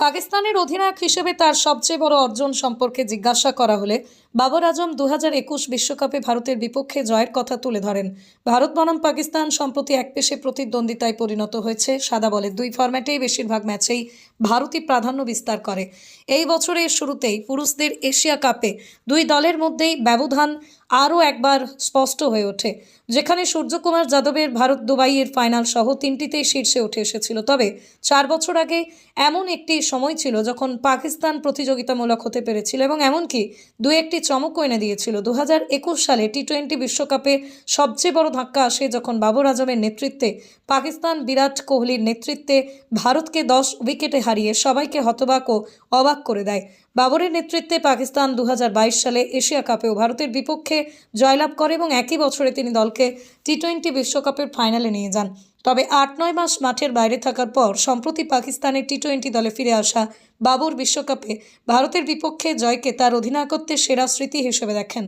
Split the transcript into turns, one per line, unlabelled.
পাকিস্তানের অধিনায়ক হিসেবে তার সবচেয়ে বড় অর্জন সম্পর্কে জিজ্ঞাসা করা হলে বাবর আজম দু বিশ্বকাপে ভারতের বিপক্ষে জয়ের কথা তুলে ধরেন। ভারত বনাম পাকিস্তান সম্প্রতি একপেশে প্রতিদ্বন্দ্বিতায় পরিণত হয়েছে। সাদা বলে দুই ফরম্যাটেই বেশিরভাগ ম্যাচেই ভারতই প্রাধান্য বিস্তার করে। এই বছরের শুরুতেই পুরুষদের এশিয়া কাপে দুই দলের মধ্যেই ব্যবধান আরও একবার স্পষ্ট হয়ে ওঠে, যেখানে সূর্যকুমার যাদবের ভারত দুবাইয়ের ফাইনাল সহ তিনটিতেই শীর্ষে উঠে এসেছিল। তবে চার বছর আগে এমন একটি সময় ছিল যখন পাকিস্তান প্রতিযোগিতামূলক হতে পেরেছিল এবং এমনকি দু একটি চমকও এনে দিয়েছিল। দু একুশ সালে টি টোয়েন্টি বিশ্বকাপে সবচেয়ে বড় ধাক্কা আসে যখন বাবর আজমের নেতৃত্বে পাকিস্তান বিরাট কোহলির নেতৃত্বে ভারতকে দশ উইকেটে হারিয়ে সবাইকে হতবাক ও অবাক করে দেয়। বাবরের নেতৃত্বে পাকিস্তান দু হাজার বাইশ সালে এশিয়া কাপেও ভারতের বিপক্ষে জয়লাভ করে এবং একই বছরে তিনি দলকে টি টোয়েন্টি বিশ্বকাপের ফাইনালে নিয়ে যান। তবে আট নয় মাস মাঠের বাইরে থাকার পর সম্প্রতি পাকিস্তানের টি টোয়েন্টি দলে ফিরে আসা বাবর বিশ্বকাপে ভারতের বিপক্ষে জয়কে তার অধিনায়কত্বের সেরা স্মৃতি হিসেবে দেখেন।